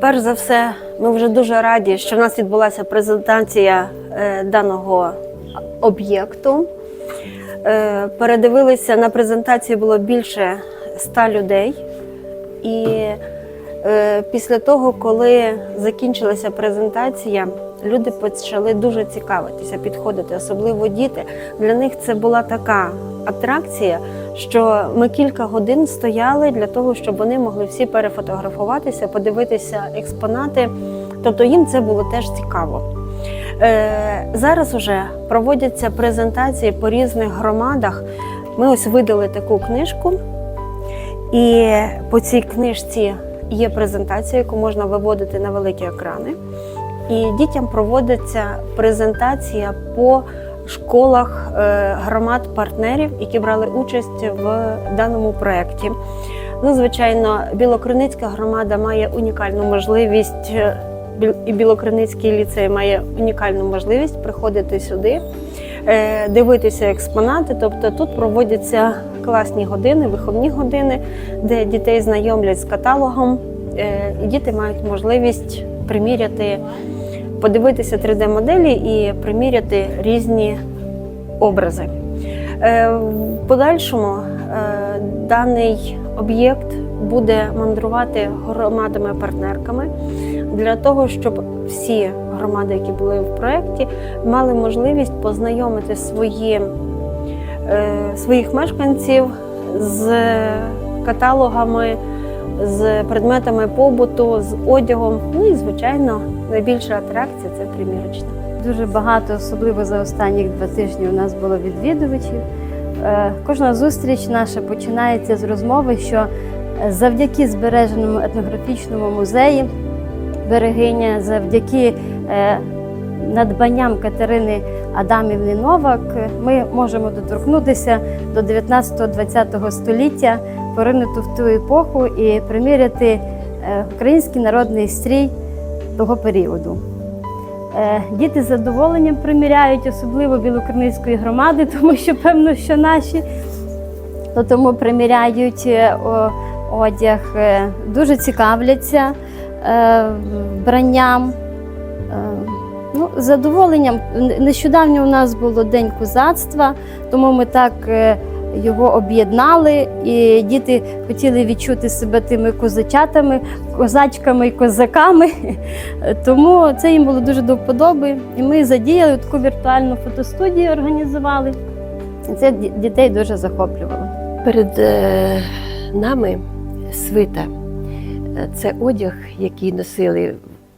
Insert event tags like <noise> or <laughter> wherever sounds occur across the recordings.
Перш за все, ми вже дуже раді, що в нас відбулася презентація е, даного об'єкту. Е, Передивилися на презентації було більше ста людей. І е, після того, коли закінчилася презентація, люди почали дуже цікавитися, підходити, особливо діти. Для них це була така атракція, що ми кілька годин стояли для того, щоб вони могли всі перефотографуватися, подивитися експонати. Тобто їм це було теж цікаво. Е, зараз вже проводяться презентації по різних громадах. Ми ось видали таку книжку, і по цій книжці є презентація, яку можна виводити на великі екрани. І дітям проводиться презентація по школах е, громад-партнерів, які брали участь в даному проєкті. Ну, звичайно, Білокриницька громада має унікальну можливість, е, і Білокриницький ліцей має унікальну можливість приходити сюди, е, дивитися експонати. Тобто тут проводяться класні години, виховні години, де дітей знайомлять з каталогом, і діти мають можливість приміряти, подивитися 3D-моделі і приміряти різні образи. Е, В подальшому е, даний об'єкт буде мандрувати громадами-партнерками для того, щоб всі громади, які були в проєкті, мали можливість познайомити свої, е, своїх мешканців з каталогами, з предметами побуту, з одягом. Ну і, звичайно, найбільша атракція це примірочна. Дуже багато, особливо за останні два тижні, у нас було відвідувачів. Е, Кожна зустріч наша починається з розмови, що е, завдяки збереженому етнографічному музеї берегиня, завдяки е, надбанням Катерини Адамівни Новак, ми можемо доторкнутися до 19-20 століття, поринуту в ту епоху і приміряти український народний стрій того періоду. Е, Діти з задоволенням приміряють, особливо білокриницької громади, <laughs> тому що певно, що наші то тому приміряють е, одяг, е, дуже цікавляться вбранням. Ну, задоволенням. Нещодавно у нас було День козацтва, тому ми так його об'єднали, і діти хотіли відчути себе тими козачатами, козачками і козаками. <laughs> Тому це їм було дуже до вподоби. І ми задіяли таку віртуальну фотостудію, організували. І це дітей дуже захоплювало. Перед е, нами свита. Це одяг, який носили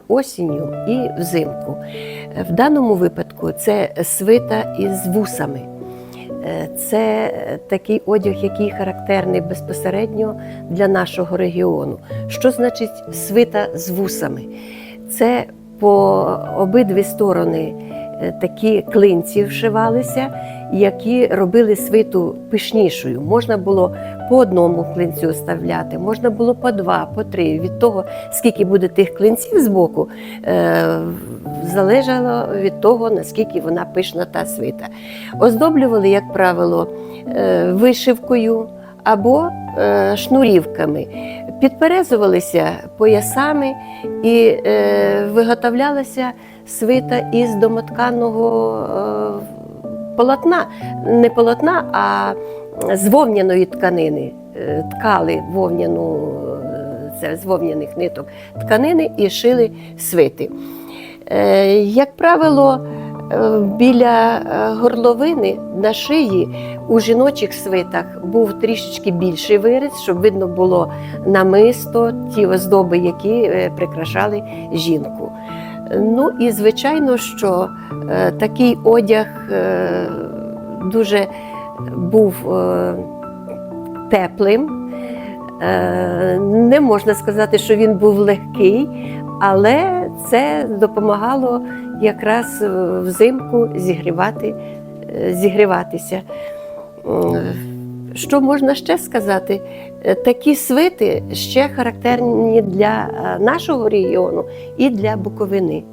осінню і взимку. Е, В даному випадку це свита із вусами. Е, Це такий одяг, який характерний безпосередньо для нашого регіону. Що значить свита з вусами? Це по обидві сторони такі клинці вшивалися, які робили свиту пишнішою. Можна було по одному клинцю вставляти, можна було по два, по три. Від того, скільки буде тих клинців з боку, е, залежало від того, наскільки вона пишна та свита. Оздоблювали, як правило, е, вишивкою або е, шнурівками. Підперезувалися поясами і е, виготовлялася свита із домотканого е, полотна, не полотна, а з вовняної тканини. Е, Ткали вовняну, е, це з вовняних ниток тканини і шили свити. Як правило, біля горловини на шиї у жіночих свитах був трішечки більший виріз, щоб видно було намисто, ті оздоби, які прикрашали жінку. Ну і звичайно, що е, такий одяг е, дуже був е, теплим. Не можна сказати, що він був легкий, але це допомагало якраз взимку зігрівати, зігріватися. Що можна ще сказати? Е, Такі свити ще характерні для е, нашого регіону і для Буковини.